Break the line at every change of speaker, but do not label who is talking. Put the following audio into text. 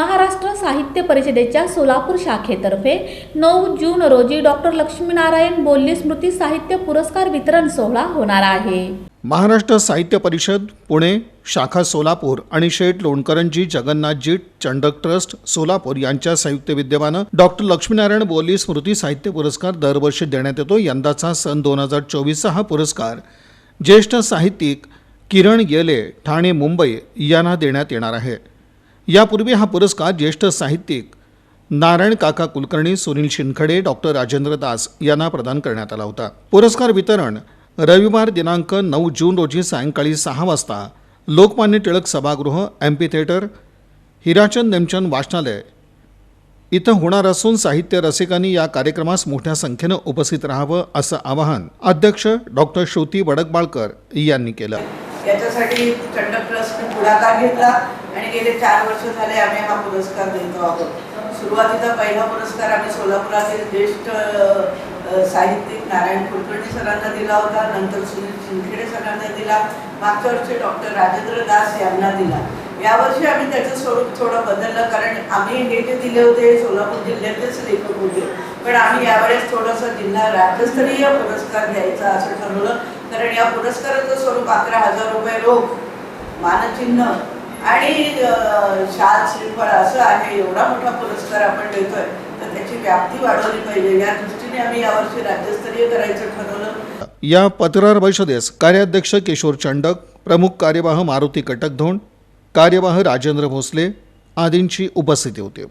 महाराष्ट्र साहित्य परिषदेच्या सोलापूर शाखेतर्फे नऊ जून रोजी डॉक्टर लक्ष्मीनारायण बोल्ली स्मृती साहित्य पुरस्कार वितरण सोहळा होणार आहे.
महाराष्ट्र साहित्य परिषद पुणे शाखा सोलापूर आणि शेठ लोणकरंजी जगन्नाथजी चंडक ट्रस्ट सोलापूर यांच्या संयुक्त विद्यमानं डॉक्टर लक्ष्मीनारायण बोल्ली स्मृती साहित्य पुरस्कार दरवर्षी देण्यात येतो. यंदाचा सन दोन हजार चोवीसचा हा पुरस्कार ज्येष्ठ साहित्यिक किरण येले ठाणे मुंबई यांना देण्यात येणार आहे. यापूर्वी हा पुरस्कार ज्येष्ठ साहित्यिक नारायण काका कुलकर्णी सुनील शिंदखडे डॉक्टर राजेंद्र दास यांना प्रदान करण्यात आला होता. पुरस्कार वितरण रविवार दिनांक नऊ जून रोजी सायंकाळी सहा वाजता लोकमान्य टिळक सभागृह एम्पी थिएटर हिराचंद नेमचंद वाचनालय इथं होणार असून साहित्य रसिकांनी या कार्यक्रमास मोठ्या संख्येनं उपस्थित राहावं असं आवाहन अध्यक्ष डॉक्टर श्रुती वडकबाळकर यांनी केलं.
याच्यासाठी पुढाकार घेतला. आणि गेले चार वर्ष झाले आम्ही हा पुरस्कार देतो आहोत. सुरुवातीचा पहिला पुरस्कार आम्ही सोलापुरातील ज्येष्ठ साहित्यिक नारायण कुलकर्णी सरांना दिला होता. नंतर सुनील शिंदखेडे सरांना दिला. मागच्या वर्षी डॉक्टर राजेंद्र दास यांना दिला. यावर्षी आम्ही त्याचं स्वरूप थोडं बदललं कारण आम्ही हे जे दिले होते सोलापूर जिल्ह्यातलेच लेखक होते. पण आम्ही यावेळेस थोडंसं जिल्हा राज्यस्तरीय पुरस्कार घ्यायचा असं ठरवलं. कारण या पुरस्काराचं स्वरूप अकरा हजार रुपये रोख मानचिन्ह आणि शाल श्रीफळ असं आहे एवढा मोठा पुरस्कार आपण देतोय तर त्याची व्याप्ती वाढवली पाहिजे. या दृष्टीने आम्ही यावर्षी राज्यस्तरीय करायचं ठरवलं.
या पत्रकार परिषदेस कार्याध्यक्ष किशोर चंडक प्रमुख कार्यवाह मारुती कटकधोंड कार्यवाह राजेंद्र भोसले आदींची उपस्थिती होती.